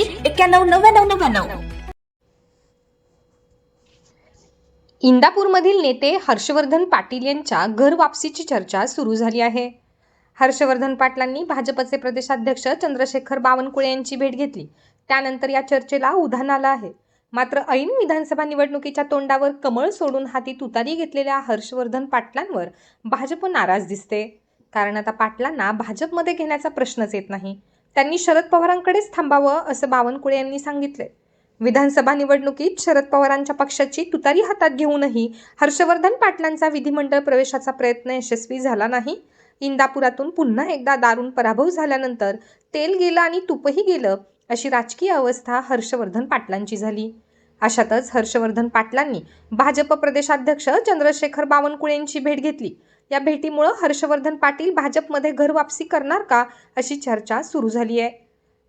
एक्क्याण्णव नव्याण्णव नव्याण्णव. इंदापूरमधील नेते हर्षवर्धन पाटील यांच्या घर वापसीची चर्चा सुरू झाली आहे. हर्षवर्धन पाटलांनी भाजपचे प्रदेशाध्यक्ष चंद्रशेखर बावनकुळे यांची भेट घेतली. त्यानंतर या चर्चेला उधाण आलं आहे. मात्र ऐन विधानसभा निवडणुकीच्या तोंडावर कमळ सोडून हाती तुतारी घेतलेल्या हर्षवर्धन पाटलांवर भाजप नाराज दिसते. कारण आता पाटलांना भाजपमध्ये घेण्याचा प्रश्नच येत नाही. त्यांनी शरद पवारांकडेच थांबावं असं बावनकुळे यांनी सांगितले विधानसभा निवडणुकीत शरद पवारांच्या पक्षाची तुतारी हातात घेऊनही हर्षवर्धन पाटलांचा विधिमंडळ प्रवेशाचा प्रयत्न यशस्वी झाला नाही. इंदापुरातून पुन्हा एकदा दारुण पराभव झाल्यानंतर तेल गेलं आणि तुपही गेलं अशी राजकीय अवस्था हर्षवर्धन पाटलांची झाली. अशातच हर्षवर्धन पाटलांनी भाजप प्रदेशाध्यक्ष चंद्रशेखर बावनकुळेंची भेट घेतली. या भेटीमुळं हर्षवर्धन पाटील भाजपमध्ये घर वापसी करणार का अशी चर्चा सुरू झाली आहे.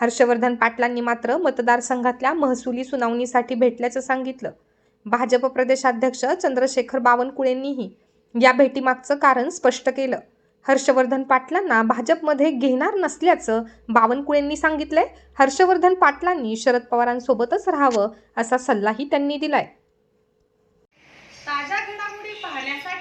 हर्षवर्धन पाटलांनी मात्र मतदारसंघातल्या महसुली सुनावणीसाठी भेटल्याचं सांगितलं. भाजप प्रदेशाध्यक्ष चंद्रशेखर बावनकुळेंनीही या भेटीमागचं कारण स्पष्ट केलं. हर्षवर्धन पाटलांना भाजपमध्ये घेणार नसल्याचं बावनकुळेंनी सांगितलंय. हर्षवर्धन पाटलांनी शरद पवारांसोबतच राहावं असा सल्लाही त्यांनी दिलाय.